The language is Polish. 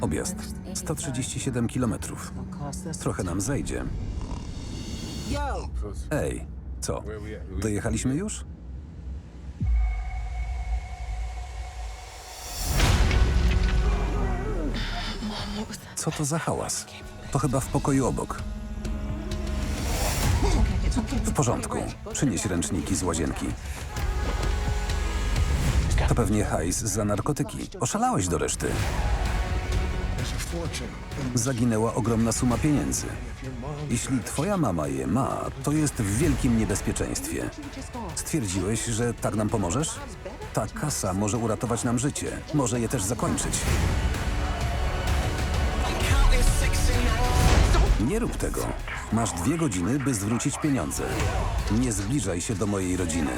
Objazd 137 km. Trochę nam zejdzie. Ej, co? Dojechaliśmy już? Co to za hałas? To chyba w pokoju obok. W porządku. Przynieś ręczniki z łazienki. To pewnie hajs za narkotyki. Oszalałeś do reszty. Zaginęła ogromna suma pieniędzy. Jeśli twoja mama je ma, to jest w wielkim niebezpieczeństwie. Stwierdziłeś, że tak nam pomożesz? Ta kasa może uratować nam życie. Może je też zakończyć. Nie rób tego. Masz dwie godziny, by zwrócić pieniądze. Nie zbliżaj się do mojej rodziny.